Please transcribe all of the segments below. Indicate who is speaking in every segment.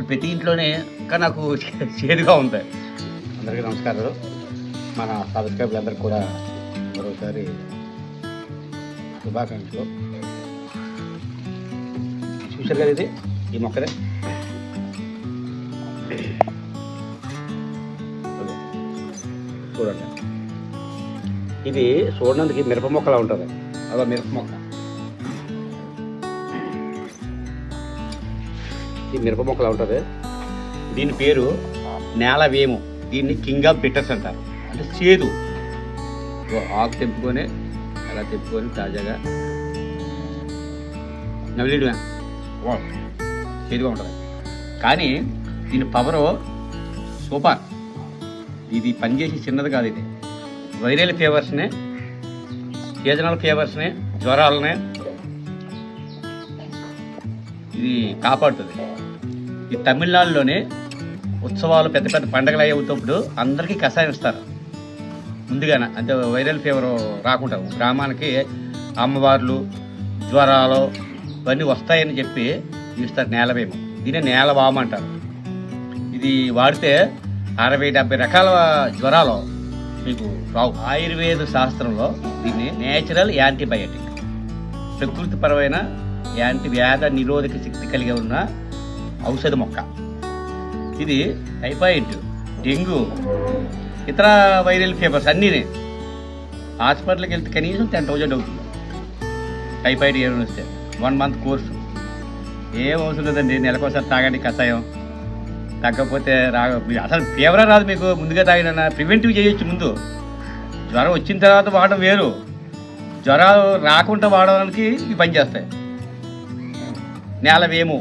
Speaker 1: ఇప్పుడు ప్రతి ఇంట్లోనే కానీ నాకు చేదుగా ఉంది అందరికీ నమస్కారాలు. మన సబ్స్క్రైబర్లందరికీ కూడా మరోసారి శుభాకాంక్షలు. చూశారు కదా ఇది? ఈ మొక్కదే చూడండి. ఇది చూడడానికి మిరప మొక్కలా ఉంటుంది. అదో మిరప మొక్క. ఈ మిరప మొక్కలా ఉంటుంది. దీని పేరు నేల వేము. దీన్ని కింగ్ ఆఫ్ బిట్టర్స్ అంటారు. అంటే చేదు. ఆకు తెంపుకొని అలా తెంపుకొని తాజాగా నవ్వులేడువా వా చేదుగా ఉంటుంది. కానీ దీని పవరు సూపర్. ఇది పనిచేసి చిన్నది కాదు ఇది. వైరల్ ఫీవర్స్ని సీజనల్ ఫీవర్స్ని జ్వరాలని ఇది కాపాడుతుంది. ఈ తమిళనాడులోని ఉత్సవాలు పెద్ద పెద్ద పండగలు అయ్యేటప్పుడు అందరికీ కషాయం ఇస్తారు. ముందుగానే అంటే వైరల్ ఫీవర్ రాకుండా గ్రామానికి అమ్మవార్లు జ్వరాలు ఇవన్నీ వస్తాయని చెప్పి ఇస్తారు నేలవేము దీన్ని నేలవాము అంటారు. ఇది వాడితే అరవై డెబ్బై రకాల జ్వరాలు మీకు రావు. ఆయుర్వేద శాస్త్రంలో దీన్ని నేచురల్ యాంటీబయాటిక్ ప్రకృతిపరమైన యాంటీ వ్యాధ నిరోధక శక్తి కలిగి ఉన్న ఔషధ మొక్క. ఇది టైఫాయిడ్ డెంగ్యూ ఇతర వైరల్ ఫీవర్స్ అన్నీ హాస్పిటల్కి వెళ్తే కనీసం టెన్ థౌజండ్ అవుతుంది. టైఫాయిడ్ ఏమైనా వస్తే వన్ మంత్ కోర్సు. ఏం అవసరం లేదండి నెలకోసారి తాగండి కషాయం. తగ్గకపోతే రా అసలు ఫీవర్ రాదు మీకు ముందుగా తాగిన ప్రివెంటివ్ చేయొచ్చు ముందు. జ్వరం వచ్చిన తర్వాత వాడడం వేరు. జ్వరాలు రాకుండా వాడడానికి ఇవి పనిచేస్తాయి. నేల వేము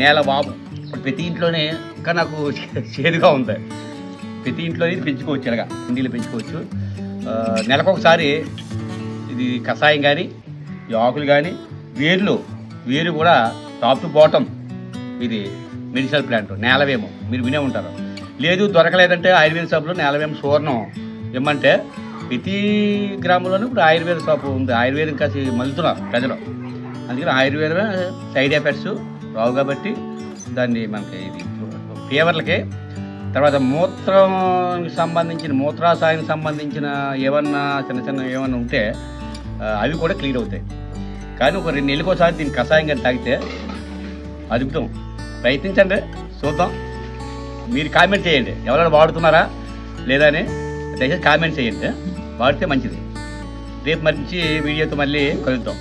Speaker 1: నేల వాము ఇప్పుడు ప్రతి ఇంట్లోనే ఇంకా నాకు చేదుగా ఉంది. ప్రతి ఇంట్లోనే పెంచుకోవచ్చు ఇలాగా కుండీలు పెంచుకోవచ్చు. నెలకొకసారి ఇది కషాయం కానీ ఈ ఆకులు కానీ వేర్లు వేరు కూడా టాప్ టు బాటమ్ ఇది మెడిసినల్ ప్లాంట్ నేలవేము. మీరు వినే ఉంటారు. లేదు దొరకలేదంటే ఆయుర్వేద షాపులో నేలవేము సువర్ణం ఇమ్మంటే ప్రతి గ్రామంలోనూ ఇప్పుడు ఆయుర్వేద షాపు ఉంది. ఆయుర్వేదం కాసి మలుతున్నారు ప్రజలు. అందుకని ఆయుర్వేదమే సైడ్ ఎఫెక్ట్స్ రావు కాబట్టి దాన్ని మనకి ఇది ఫీవర్లకి తర్వాత మూత్రంకి సంబంధించిన మూత్రాశయానికి సంబంధించిన ఏమన్నా చిన్న చిన్న ఏమన్నా ఉంటే అవి కూడా క్లియర్ అవుతాయి. కానీ ఒక రెండు నెలలకు ఒకసారి దీన్ని కషాయం కానీ తాగితే అద్భుతం ప్రయత్నించండి చూద్దాం. మీరు కామెంట్ చేయండి. ఎవరైనా వాడుతున్నారా లేదా అని దయచేసి కామెంట్ చేయండి. వాడితే మంచిది. రేపు మంచి వీడియోతో మళ్ళీ కలుద్దాం.